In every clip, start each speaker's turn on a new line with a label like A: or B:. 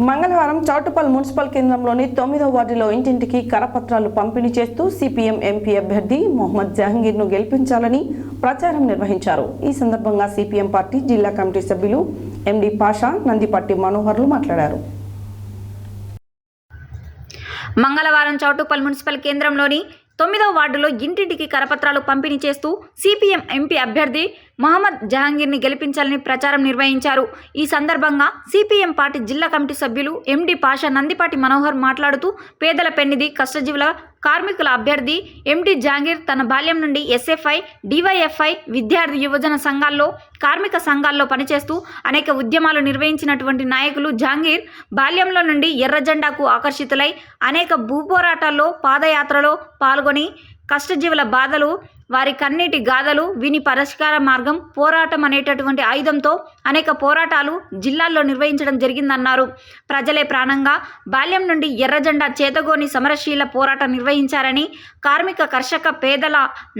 A: మంగళవారం చౌటుపల్ మున్సిపల్ కేంద్రంలోని తొమ్మిదో వార్డులో ఇంటింటికి కరపత్రాలు పంపిణీ చేస్తూ సిపిఎం ఎంపీ అభ్యర్థి మొహమ్మద్ జహంగీర్ను గెలిపించాలని ప్రచారం నిర్వహించారు. ఈ సందర్భంగా సిపిఎం పార్టీ జిల్లా కమిటీ సభ్యులు ఎండి పాషా నందిపట్టి మనోహర్లు మాట్లాడారు.
B: మంగళవారం చౌటుపల్ మున్సిపల్ కేంద్రంలోని తొమ్మిదవ వార్డులో ఇంటింటికి కరపత్రాలు పంపిణీ చేస్తూ సిపిఎం ఎంపీ అభ్యర్థి మహమ్మద్ జహాంగీర్ని గెలిపించాలని ప్రచారం నిర్వహించారు. ఈ సందర్భంగా సిపిఎం పార్టీ జిల్లా కమిటీ సభ్యులు ఎండి పాషా నందిపాటి మనోహర్ మాట్లాడుతూ పేదల పెన్నిది కష్టజీవుల కార్మికుల అభ్యర్థి ఎండి జాంగీర్ తన బాల్యం నుండి ఎస్ఎఫ్ఐ డివైఎఫ్ఐ విద్యార్థి యువజన సంఘాల్లో కార్మిక సంఘాల్లో పనిచేస్తూ అనేక ఉద్యమాలు నిర్వహించినటువంటి నాయకులు జాంగీర్ బాల్యంలో నుండి ఎర్ర జెండాకు ఆకర్షితులై అనేక భూపోరాటాల్లో పాదయాత్రలో పాల్గొని కష్టజీవుల బాధలు వారి కన్నీటి గాథలు విని పరిష్కార మార్గం పోరాటం అనేటటువంటి ఆయుధంతో అనేక పోరాటాలు జిల్లాల్లో నిర్వహించడం జరిగిందన్నారు. ప్రజలే ప్రాణంగా బాల్యం నుండి ఎర్రజెండా చేతగోని సమరశీల పోరాటం నిర్వహించారని కార్మిక కర్షక పేదల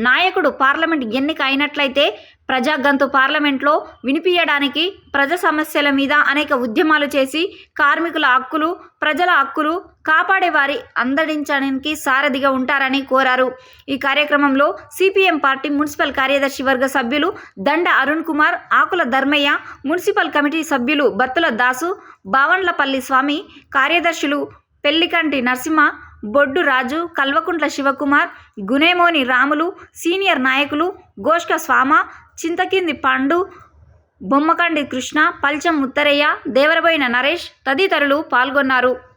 B: నాయకుడు పార్లమెంట్ ఎన్నిక అయినట్లయితే ప్రజాగంతు పార్లమెంట్లో వినిపించడానికి ప్రజా సమస్యల మీద అనేక ఉద్యమాలు చేసి కార్మికుల హక్కులు ప్రజల హక్కులు కాపాడే వారి అందడించడానికి సారథిగా ఉంటారని కోరారు. ఈ కార్యక్రమంలో సిపిఎం పార్టీ మున్సిపల్ కార్యదర్శి వర్గ సభ్యులు దండ అరుణ్ కుమార్ ఆకుల ధర్మయ్య మున్సిపల్ కమిటీ సభ్యులు బత్తుల దాసు బావండ్లపల్లి స్వామి కార్యదర్శులు పెళ్ళికంటి నరసింహ బొడ్డు రాజు కల్వకుంట్ల శివకుమార్ గునేమోని రాములు సీనియర్ నాయకులు గోష్క స్వామ చింతకింది పండు బొమ్మకండి కృష్ణ పల్చం ఉత్తరయ్య దేవరబోయిన నరేష్ తదితరులు పాల్గొన్నారు.